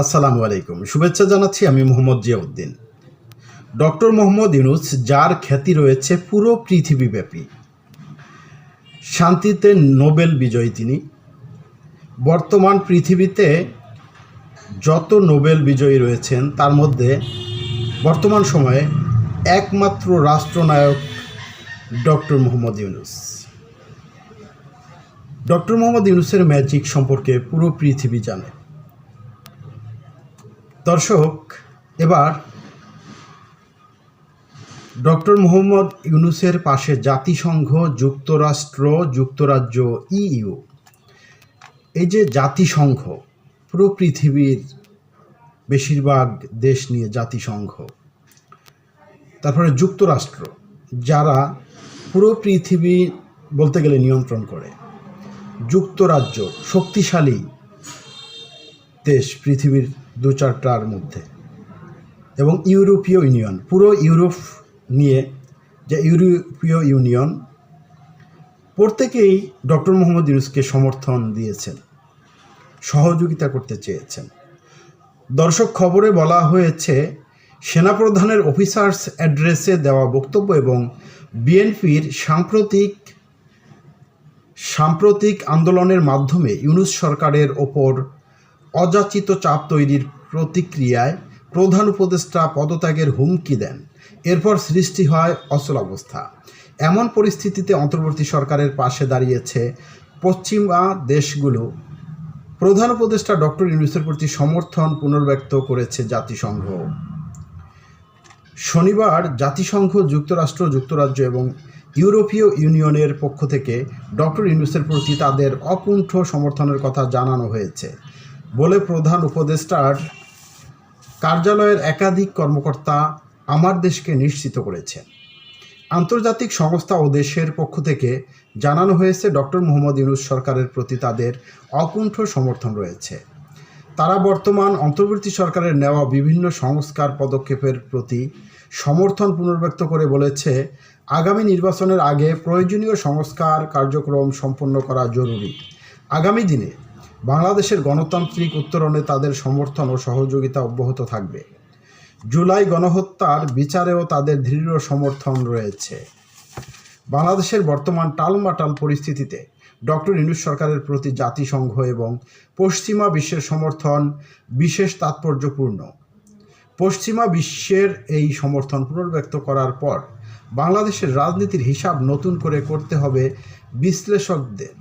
আসসালামু আলাইকুম। শুভেচ্ছা জানাচ্ছি আমি মোহাম্মদ জিয়াউদ্দিন। ডক্টর মোহাম্মদ ইউনুস, যার খ্যাতি রয়েছে পুরো পৃথিবীব্যাপী। শান্তিতে নোবেল বিজয়ী তিনি। বর্তমান পৃথিবীতে যত নোবেল বিজয়ী রয়েছেন, তার মধ্যে বর্তমান সময়ে একমাত্র রাষ্ট্রনায়ক ডক্টর মোহাম্মদ ইউনুস। ডক্টর মোহাম্মদ ইউনুসের ম্যাজিক সম্পর্কে পুরো পৃথিবী জানে। দর্শক, এবার ডক্টর মোহাম্মদ ইউনুসের পাশে জাতিসংঘ, যুক্তরাষ্ট্র, যুক্তরাজ্য, ইইউ। এই যে জাতিসংঘ, পুরো পৃথিবীর বেশিরভাগ দেশ নিয়ে জাতিসংঘ। তারপরে যুক্তরাষ্ট্র, যারা পুরো পৃথিবী বলতে গেলে নিয়ন্ত্রণ করে। যুক্তরাজ্য শক্তিশালী দেশ পৃথিবীর দু চারটার মধ্যে। এবং ইউরোপীয় ইউনিয়ন, পুরো ইউরোপ নিয়ে যে ইউরোপীয় ইউনিয়ন, প্রত্যেকেই ডক্টর মোহাম্মদ ইউনুসকে সমর্থন দিয়েছেন, সহযোগিতা করতে চেয়েছেন। দর্শক, খবরে বলা হয়েছে, সেনাপ্রধানের অফিসার্স অ্যাড্রেসে দেওয়া বক্তব্য এবং বিএনপির সাম্প্রতিক সাম্প্রতিক আন্দোলনের মাধ্যমে ইউনুস সরকারের ওপর অযাচিত চাপ তৈরির প্রতিক্রিয়ায় প্রধান উপদেষ্টা পদত্যাগের হুমকি দেন। এরপর সৃষ্টি হয় অচলাবস্থা এমন পরিস্থিতিতে অন্তর্বর্তী সরকারের পাশে দাঁড়িয়েছে পশ্চিমা দেশগুলো। প্রধান উপদেষ্টা ডক্টর ইউনুসের প্রতি সমর্থন পুনর্ব্যক্ত করেছে জাতিসংঘ। শনিবার জাতিসংঘ, যুক্তরাষ্ট্র, যুক্তরাজ্য এবং ইউরোপীয় ইউনিয়নের পক্ষ থেকে ডক্টর ইউনুসের প্রতি তাদের অকুণ্ঠ সমর্থনের কথা জানানো হয়েছে। বলে প্রধান উপদেষ্টার কার্যালয়ের একাধিক কর্মকর্তা আমার দেশকে নিশ্চিত করেছেন। আন্তর্জাতিক সংস্থা ও দেশের পক্ষ থেকে জানানো হয়েছে ডক্টর মোহাম্মদ ইউনুস সরকারের প্রতি তাদের অকুণ্ঠ সমর্থন রয়েছে। তারা বর্তমান অন্তর্বর্তী সরকারের নেওয়া বিভিন্ন সংস্কার পদক্ষেপের প্রতি সমর্থন পুনর্ব্যক্ত করে বলেছে, আগামী নির্বাচনের আগে প্রয়োজনীয় সংস্কার কার্যক্রম সম্পন্ন করা জরুরি। আগামী দিনে বাংলাদেশের গণতান্ত্রিক উত্তরণে তাদের সমর্থন ও সহযোগিতা অব্যাহত থাকবে। জুলাই গণহত্যার বিচারেও তাদের দৃঢ় সমর্থন রয়েছে। বাংলাদেশের বর্তমান টালমাটাল পরিস্থিতিতে ডক্টর ইউনুস সরকারের প্রতি জাতিসংঘ এবং পশ্চিমা বিশ্বের সমর্থন বিশেষ তাৎপর্যপূর্ণ। পশ্চিমা বিশ্বের এই সমর্থন পুনর্ব্যক্ত করার পর বাংলাদেশের রাজনীতির হিসাব নতুন করে করতে হবে বিশ্লেষকদের।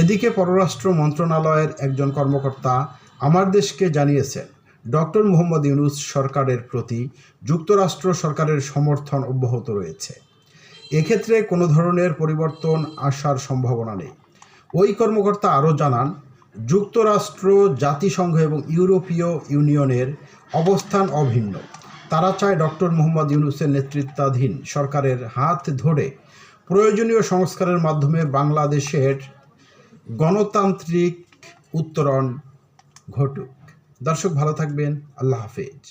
এদিকে পররাষ্ট্র মন্ত্রণালয়ের একজন কর্মকর্তা আমার দেশকে জানিয়েছেন, ডক্টর মোহাম্মদ ইউনুস সরকারের প্রতি যুক্তরাষ্ট্র সরকারের সমর্থন অব্যাহত রয়েছে। এক্ষেত্রে কোনো ধরনের পরিবর্তন আসার সম্ভাবনা নেই। ওই কর্মকর্তা আরও জানান, যুক্তরাষ্ট্র, জাতিসংঘ এবং ইউরোপীয় ইউনিয়নের অবস্থান অভিন্ন। তারা চায় ডক্টর মোহাম্মদ ইউনুসের নেতৃত্বাধীন সরকারের হাত ধরে প্রয়োজনীয় সংস্কারের মাধ্যমে বাংলাদেশের গণতান্ত্রিক উত্তরণ ঘটুক। দর্শক ভালো থাকবেন। আল্লাহ হাফেজ।